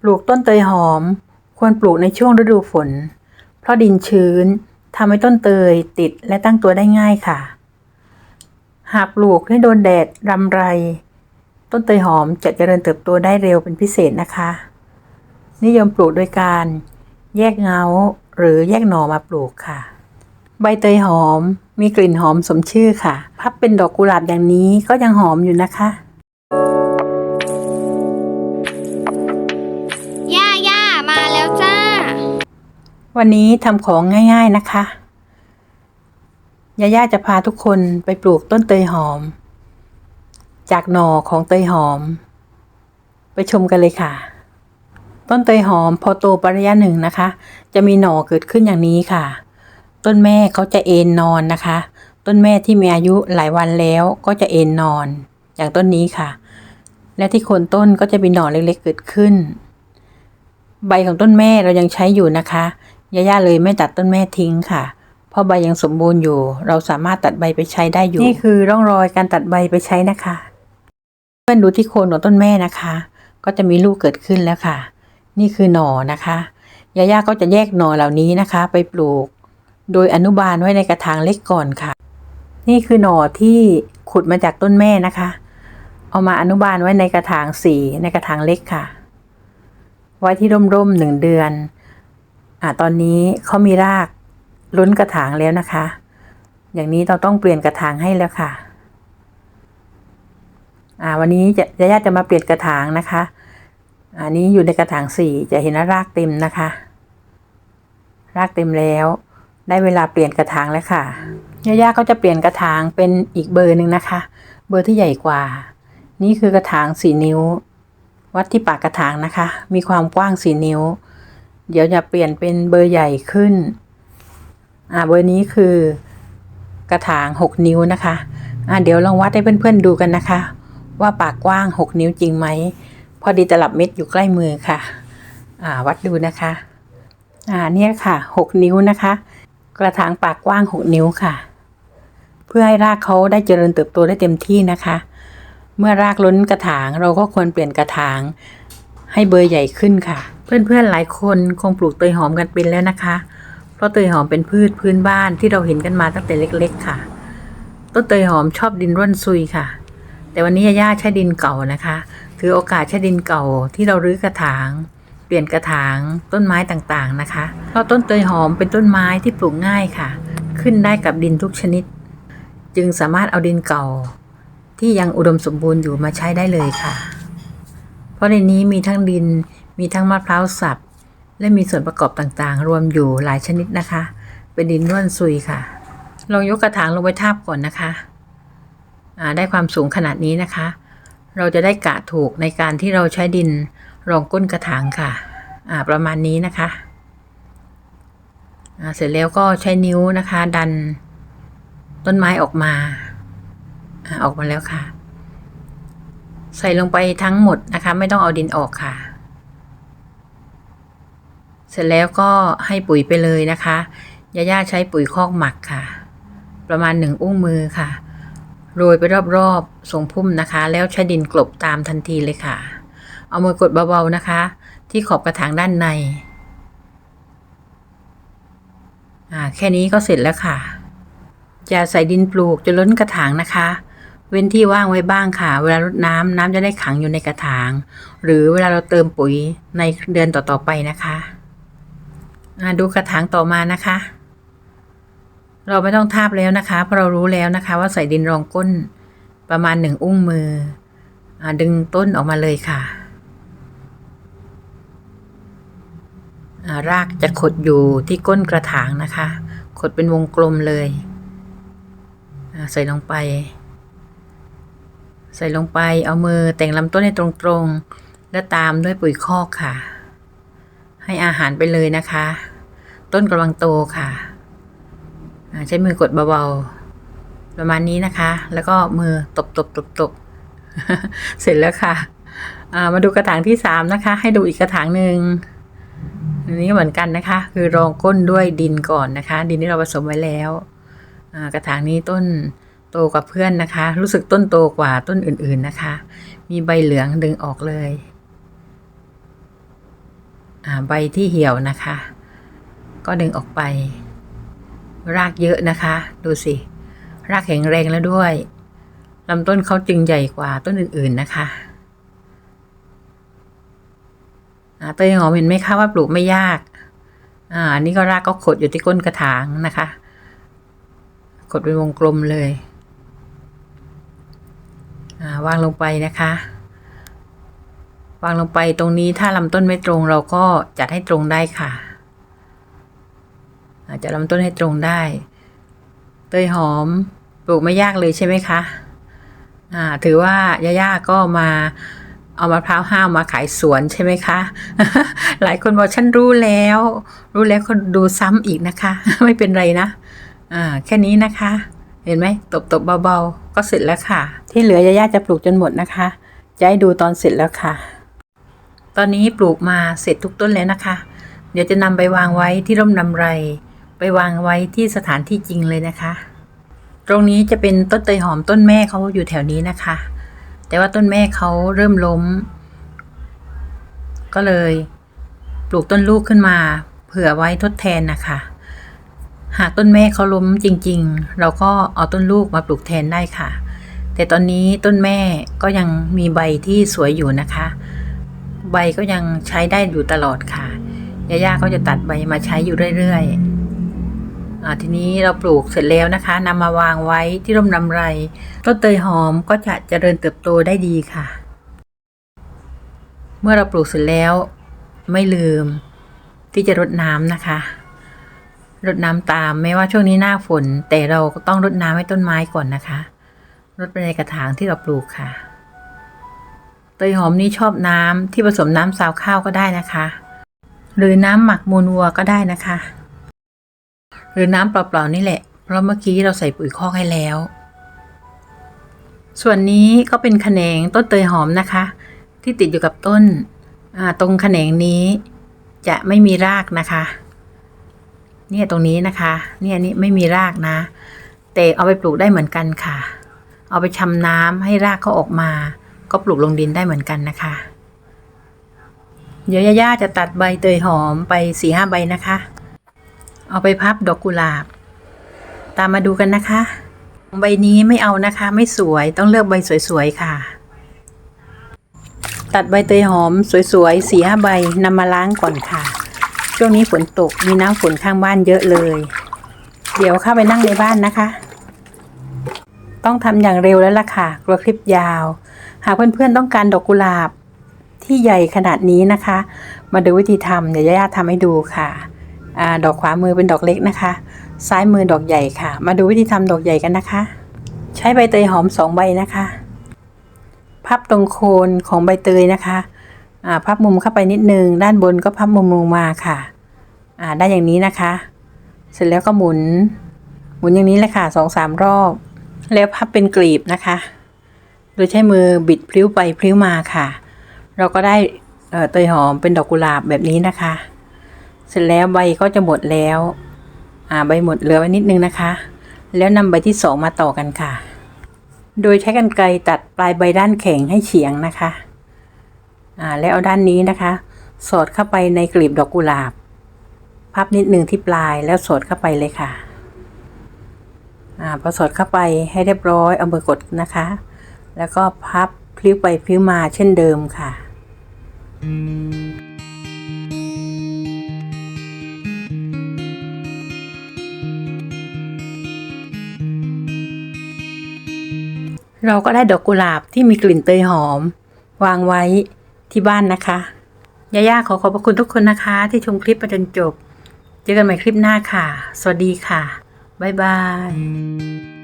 ปลูกต้นเตยหอม ควรปลูกในช่วงฤดูฝน เพราะดินชื้นทำให้ต้นเตยติดและตั้งตัวได้ง่ายค่ะ หากปลูกให้โดนแดดรำไร ต้นเตยหอมจะเจริญเติบโตได้เร็วเป็นพิเศษนะคะ นิยมปลูกโดยการแยกเงาหรือแยกหน่อมาปลูกค่ะ ใบเตยหอมมีกลิ่นหอมสมชื่อค่ะ พับเป็นดอกกุหลาบอย่างนี้ก็ยังหอมอยู่นะคะ วันนี้ทำของง่าย ๆนะคะย่าย่าจะพาทุกคนไปปลูกต้นเตยหอม จากหน่อของเตยหอม ไปชมกันเลยค่ะ ต้นเตยหอมพอโตประยะหนึ่งนะคะ จะมีหน่อเกิดขึ้นอย่างนี้ค่ะ ต้นแม่เขาจะเอนนอนนะคะ ต้นแม่ที่มีอายุหลายวันแล้วก็จะเอนนอน อย่างต้นนี้ค่ะ และที่โคนต้นก็จะมีหน่อเล็กๆเกิดขึ้น ใบของต้นแม่เรายังใช้อยู่นะคะ ย่าๆเลยไม่ตัดต้นแม่ทิ้งค่ะ เพราะใบยังสมบูรณ์อยู่ เราสามารถตัดใบไปใช้ได้อยู่ นี่คือร่องรอยการตัดใบไปใช้นะคะ เพื่อนดูที่โคนของต้นแม่นะคะ ก็จะมีลูกเกิดขึ้นแล้วค่ะ นี่คือหน่อนะคะย่าๆก็จะแยกหน่อเหล่านี้นะคะ ไปปลูก โดยอนุบาลไว้ในกระถางเล็กก่อนค่ะ นี่คือหน่อที่ขุดมาจากต้นแม่นะคะ เอามาอนุบาลไว้ในกระถางสีในกระถางเล็กค่ะ ไว้ที่ร่มๆหนึ่งเดือน อ่าตอนนี้เขามีรากล้นกระถางแล้วนะคะ อย่างนี้เราต้องเปลี่ยนกระถางให้แล้วค่ะอ่าวันนี้จะญาติจะมาเปลี่ยนกระถางนะคะ อันนี้อยู่ในกระถางสี่จะเห็นว่ารากเต็มนะคะ รากเต็มแล้ว ได้เวลาเปลี่ยนกระถางแล้วค่ะย่าย่าก็จะเปลี่ยนกระถางเป็นอีกเบอร์หนึ่งนะคะ เบอร์ที่ใหญ่กว่า นี่คือกระถางสี่นิ้ว วัดที่ปากกระถางนะคะ มีความกว้างสี่นิ้ว เดี๋ยวจะเปลี่ยนเป็นเบอร์ใหญ่ขึ้น อ่าเบอร์นี้คือกระถางหกนิ้วนะคะ อ่าเดี๋ยวลองวัดให้เพื่อนๆดูกันนะคะ ว่าปากกว้างหกนิ้วจริงไหม พอดีตลับเม็ดอยู่ใกล้มือค่ะ อ่าวัดดูนะคะ อ่าเนี่ยค่ะหกนิ้วนะคะ กระถางปากกว้างหกนิ้วค่ะ เพื่อให้รากเขาได้เจริญเติบโตได้เต็มที่นะคะ เมื่อรากล้นกระถางเราก็ควรเปลี่ยนกระถางให้เบอร์ใหญ่ขึ้นค่ะ เพื่อนๆหลายคนคงปลูกเตยหอมกันเป็นแล้วนะคะ เพราะเตยหอมเป็นพืชพื้นบ้านที่เราเห็นกันมาตั้งแต่เล็ก ๆ ค่ะ ต้นเตยหอมชอบดินร่วนซุยค่ะ แต่วันนี้ย่าใช้ดินเก่านะคะ ถือโอกาสใช้ดินเก่าที่เรารื้อกระถาง เปลี่ยนกระถางต้นไม้ต่างๆนะคะ เพราะต้นเตยหอมเป็นต้นไม้ที่ปลูกง่ายค่ะ ขึ้นได้กับดินทุกชนิด จึงสามารถเอาดินเก่า ที่ยังอุดมสมบูรณ์อยู่มาใช้ได้เลยค่ะ เพราะในนี้มีทั้งดิน มีทั้งมะพร้าวสับ และมีส่วนประกอบต่างๆ รวมอยู่หลายชนิดนะคะ เป็นดินร่วนซุยค่ะ ลองยกกระถางลงไปทาบก่อนนะคะได้ความสูงขนาดนี้นะคะ เราจะได้กะถูกในการที่เราใช้ดินรองก้นกระถางค่ะประมาณนี้นะคะเสร็จแล้วก็ใช้นิ้วนะคะ ดันต้นไม้ออกมาออกมาแล้วค่ะ ใส่ลงไปทั้งหมดนะคะ ไม่ต้องเอาดินออกค่ะ เสร็จแล้วก็ให้ปุ๋ยไปเลยนะคะย่าย่าใช้ปุ๋ยคอกหมักค่ะ ประมาณหนึ่งอุ้งมือค่ะ โรยไปรอบๆทรงพุ่มนะคะ แล้วใช้ดินกลบตามทันทีเลยค่ะ เอามือกดเบาๆนะคะ ที่ขอบกระถางด้านในอ่าแค่นี้ก็เสร็จแล้วค่ะ จะใส่ดินปลูกจะล้นกระถางนะคะ เว้นที่ว่างไว้บ้างค่ะ เวลารดน้ำน้ำจะได้ขังอยู่ในกระถาง หรือเวลาเราเติมปุ๋ยในเดือนต่อๆไปนะคะ ดูกระถางต่อมานะคะ เราไม่ต้องทาบแล้วนะคะ เพราะเรารู้แล้วนะคะ ว่าใส่ดินรองก้นประมาณหนึ่งอุ้งมืออดึงต้นออกมาเลยค่ะรากจะขดอยู่ที่ก้นกระถางนะคะ ขดเป็นวงกลมเลย ใส่ลงไป ใส่ลงไปเอามือแต่งลำต้นให้ตรงๆ และตามด้วยปุ๋ยคอกค่ะ ให้อาหารไปเลยนะคะ ต้นกำลังโตค่ะ ใช้มือกดเบาๆ ประมาณนี้นะคะ แล้วก็มือตบตบตบตบเสร็จแล้วค่ะามาดูกระถางที่สามนะคะ ให้ดูอีกกระถางหนึ่งอันนี้เหมือนกันนะคะ คือรองก้นด้วยดินก่อนนะคะ ดินที่เราผสมไว้แล้วกระถางนี้ต้นโตกว่าเพื่อนนะคะ รู้สึกต้นโตกว่าต้นอื่นๆนะคะ มีใบเหลืองดึงออกเลยใบที่เหี่ยวนะคะ ก็ดึงออกไป รากเยอะนะคะ ดูสิ รากแข็งแรงแล้วด้วยลำต้นเขาจึงใหญ่กว่าต้นอื่น ๆนะคะเตยหอมเห็นไหมคะว่าปลูกไม่ยาก อ่านนี้ก็รากก็ขดอยู่ที่ก้นกระถางนะคะกดเป็นวงกลมเลย อ่าวางลงไปนะคะ วางลงไปตรงนี้ถ้าลำต้นไม่ตรงเราก็จัดให้ตรงได้ค่ะ อาจจะลำต้นให้ตรงได้ เตยหอมปลูกไม่ยากเลยใช่ไหมคะอ่าถือว่าย่าๆก็มาเอามะพร้าวห้าวมาขายสวนใช่ไหมคะ หลายคนบอกฉันรู้แล้ว รู้แล้วก็ดูซ้ำอีกนะคะ ไม่เป็นไรนะอ่าแค่นี้นะคะ เห็นไหมตบตบๆเบาๆ ก็เสร็จแล้วค่ะ ที่เหลือย่าๆจะปลูกจนหมดนะคะ จะให้ดูตอนเสร็จแล้วค่ะ ตอนนี้ปลูกมาเสร็จทุกต้นแล้วนะคะ เดี๋ยวจะนำไปวางไว้ที่ร่มนำไร ไปวางไว้ที่สถานที่จริงเลยนะคะ ตรงนี้จะเป็นต้นเตยหอมต้นแม่เขาอยู่แถวนี้นะคะ แต่ว่าต้นแม่เขาเริ่มล้ม ก็เลยปลูกต้นลูกขึ้นมา เผื่อไว้ทดแทนนะคะ หากต้นแม่เขาล้มจริง ๆ เราก็เอาต้นลูกมาปลูกแทนได้ค่ะ แต่ตอนนี้ต้นแม่ก็ยังมีใบที่สวยอยู่นะคะ ใบก็ยังใช้ได้อยู่ตลอดค่ะย่าๆก็จะตัดใบมาใช้อยู่เรื่อยๆ ทีนี้เราปลูกเสร็จแล้วนะคะนำมาวางไว้ที่ร่มนำไรต้นเตยหอมก็จะเจริญเติบโตได้ดีค่ะ เมื่อเราปลูกเสร็จแล้วไม่ลืมที่จะรดน้ำนะคะรดน้ำตามแม้ว่าช่วงนี้หน้าฝน แต่เราก็ต้องรดน้ำให้ต้นไม้ก่อนนะคะรดไปในกระถางที่เราปลูกค่ะ เตยหอมนี่ชอบน้ำที่ผสมน้ำซาวข้าวก็ได้นะคะ หรือน้ำหมักมูลวัวก็ได้นะคะ หรือน้ำเปล่าๆนี่แหละ เพราะเมื่อกี้เราใส่ปุ๋ยคอกให้แล้ว ส่วนนี้ก็เป็นแขนงต้นเตยหอมนะคะ ที่ติดอยู่กับต้น ตรงแขนงนี้จะไม่มีรากนะคะ เนี่ยตรงนี้นะคะ เนี่ยนี่ไม่มีรากนะ แต่เอาไปปลูกได้เหมือนกันค่ะ เอาไปชำน้ำให้รากเขาออกมา ก็ปลูกลงดินได้เหมือนกันนะคะ เดี๋ยวย่าๆจะตัดใบเตยหอมไปสี่ห้าใบนะคะ เอาไปพับดอกกุหลาบ ตามมาดูกันนะคะ ใบนี้ไม่เอานะคะ ไม่สวยต้องเลือกใบสวยๆค่ะ ตัดใบเตยหอมสวยๆสี่ห้าใบนำมาล้างก่อนค่ะ ช่วงนี้ฝนตกมีน้ำฝนข้างบ้านเยอะเลย เดี๋ยวเข้าไปนั่งในบ้านนะคะ ต้องทำอย่างเร็วแล้วล่ะค่ะกลัวคลิปยาว หากเพื่อนๆต้องการดอกกุหลาบที่ใหญ่ขนาดนี้นะคะ มาดูวิธีทำเดี๋ยวย่าทำให้ดูค่ะ อดอกขวามือเป็นดอกเล็กนะคะ ซ้ายมือดอกใหญ่ค่ะ มาดูวิธีทำดอกใหญ่กันนะคะ ใช้ใบเตยหอมสองใบนะคะ พับตรงโคนของใบเตยนะคะพับมุมเข้าไปนิดนึง ด้านบนก็พับมุมลงมาค่ะได้อย่างนี้นะคะ เสร็จแล้วก็หมุน หมุนอย่างนี้เลยค่ะสองสามรอบ แล้วพับเป็นกลีบนะคะ โดยใช้มือบิดพลิ้วไปพลิ้วมาค่ะ เราก็ได้เตยหอมเป็นดอกกุหลาบแบบนี้นะคะ เสร็จแล้วใบก็จะหมดแล้ว อ่าใบหมดเหลือไว้นิดนึงนะคะ แล้วนำใบที่สองมาต่อกันค่ะ โดยใช้กรรไกรตัดปลายใบด้านแข็งให้เฉียงนะคะ อ่าแล้วเอาด้านนี้นะคะ สอดเข้าไปในกลีบดอกกุหลาบ พับนิดหนึ่งที่ปลายแล้วสอดเข้าไปเลยค่ะ อ่าพอสอดเข้าไปให้เรียบร้อยเอามือกดนะคะ แล้วก็พับพลิ้วไปพลิ้วมาเช่นเดิมค่ะ เราก็ได้ดอกกุหลาบที่มีกลิ่นเตยหอม วางไว้ที่บ้านนะคะย่าขอขอบพระคุณทุกคนนะคะ ที่ชมคลิปมาจนจบ เจอกันใหม่คลิปหน้าค่ะ สวัสดีค่ะ บ๊ายบาย